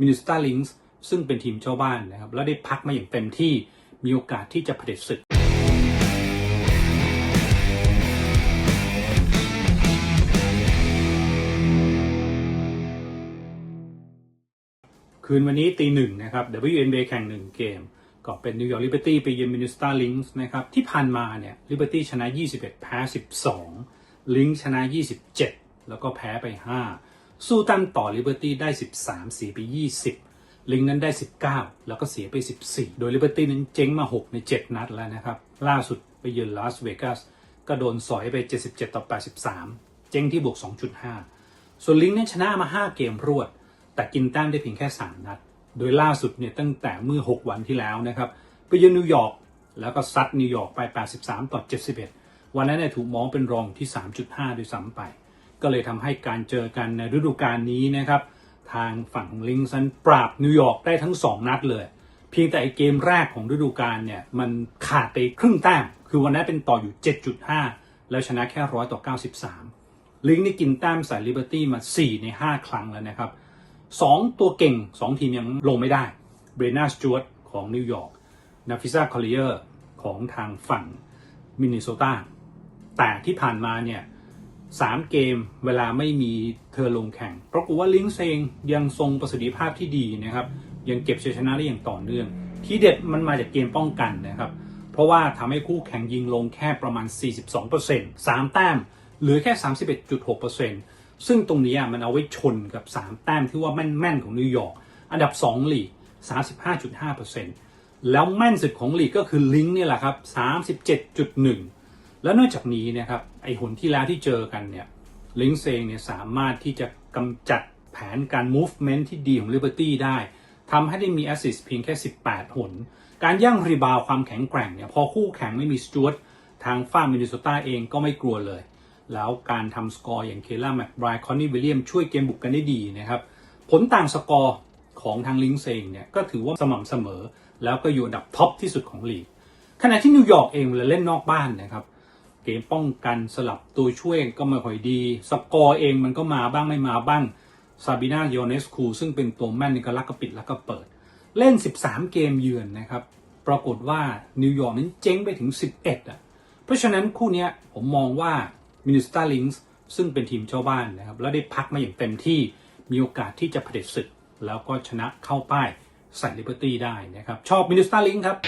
มินิสตาลิงส์ซึ่งเป็นทีมเจ้าบ้านนะครับ แล้วได้พักมาอย่างเต็มที่มีโอกาสที่จะเผด็จศึกคืนวันนี้ตีหนึ่งนะครับ WNBA แข่งหนึ่งเกม ก็เป็นนิวยอร์กลิเบอร์ตี้ไปเยือนมินิสตาลิงส์นะครับ ที่ผ่านมาเนี่ยลิเบอร์ตี้ชนะ 21 แพ้ 12 ลิงชนะ 27 แล้วก็แพ้ไป 5 สู้ตันต่อลิเบอร์ตี้ได้ 13 เสียไป 20 ลิงนั้นได้ 19 แล้วก็เสียไป 14 โดยลิเบอร์ตี้นั้นเจ๊งมา 6 ใน 7 นัดแล้วนะครับ ล่าสุดไปเยือนลาสเวกัสก็โดนสอยไป 77 ต่อ 83 เจ๊งที่บวก 2.5 ส่วนลิงนี่ยชนะมา 5 เกมรวด แต่กินแต้มได้เพียงแค่ 3 นัด โดยล่าสุดเนี่ยตั้งแต่เมื่อ 6 วันที่แล้วนะครับไปเยือนนิวยอร์กแล้วก็ซัดนิวยอร์กไป 83 ต่อ 71 วันนั้นเนี่ยถูกมองเป็นรองที่ 3.5 ด้วยซ้ำไป ก็เลยทำให้การเจอกันในฤดูกาลนี้นะครับ ทางฝั่งของลิงซันปราบนิวยอร์กได้ทั้ง 2 นัดเลย เพียงแต่ไอเกมแรกของฤดูกาลเนี่ย มันขาดไปครึ่งแต้ม คือวันนั้นเป็นต่ออยู่ 7.5 แล้วชนะแค่ร้อยต่อ 93 ลิงนี่กินแต้มใส่ลิเบอร์ตี้มา 4 ใน 5 ครั้งแล้วนะครับ 2 ตัวเก่ง 2 ทีมยังลงไม่ได้เบรนาสจวตของนิวยอร์กนาฟิซาคอลเลอร์ของทางฝั่งมินนิโซตาแต่ที่ผ่านมาเนี่ย สามเกมเวลาไม่มีเธอลงแข่งปรากฏว่าลิงเองยังทรงประสิทธิภาพที่ดีนะครับ ยังเก็บชัยชนะได้อย่างต่อเนื่อง ที่เด็ดมันมาจากเกมป้องกันนะครับ เพราะว่าทำให้คู่แข่งยิงลงแค่ประมาณ 42% 3 แต้มเหลือแค่ 31.6%ซึ่งตรงนี้มันเอาไว้ชนกับ 3 แต้มที่ว่าแม่นๆของนิวยอร์กอันดับ 2 ลีก 35.5%แล้วแม่นสุดของลีกก็คือลิงนี่แหละครับ 37.1 แล้วนอกจากนี้นะครับไอหนที่แล้วที่เจอกันเนี่ยลิงเองเนี่ยสามารถที่จะกำจัดแผนการ movement ที่ดีของ Liberty ได้ทำให้ได้มี assist เพียงแค่ 18 หน การย่างรีบาวความแข็งแกร่งเนี่ยพอคู่แข่งไม่มีสจวตทางฝ้ามินนิโซตาเองก็ไม่กลัวเลย แล้วการทำสกอร์อย่างเคล่าแม็กไบรคอนนี่วิลเลียมช่วยเกมบุกกันได้ดีนะครับ ผลต่างสกอร์ของทางลิงเองเนี่ยก็ถือว่าสม่ำเสมอ แล้วก็อยู่อันดับท็อปที่สุดของลีกขณะที่นิวยอร์กเองเวลาเล่นนอกบ้านนะครับ เกมป้องกันสลับตัวช่วยก็ไม่ค่อยดี สกอร์เองมันก็มาบ้างไม่มาบ้างซาบิน่าโยเนสคูซึ่งเป็นตัวแม่นในกรลักกระปิดแลักกระเปิด เล่น 13 เกมเยือนนะครับ ปรากฏว่านิวยอร์กนั้นเจ๊งไปถึง 11อะเพราะฉะนั้นคู่นี้ผมมองว่ามินิสตาลิงส์ซึ่งเป็นทีมเจ้าบ้านนะครับ แล้วได้พักมาอย่างเต็มที่มีโอกาสที่จะเผด็จศึก แล้วก็ชนะเข้าป้ายใส่ลิเบอร์ตี้ได้นะครับ ชอบมินิสตาลิงส์ครับ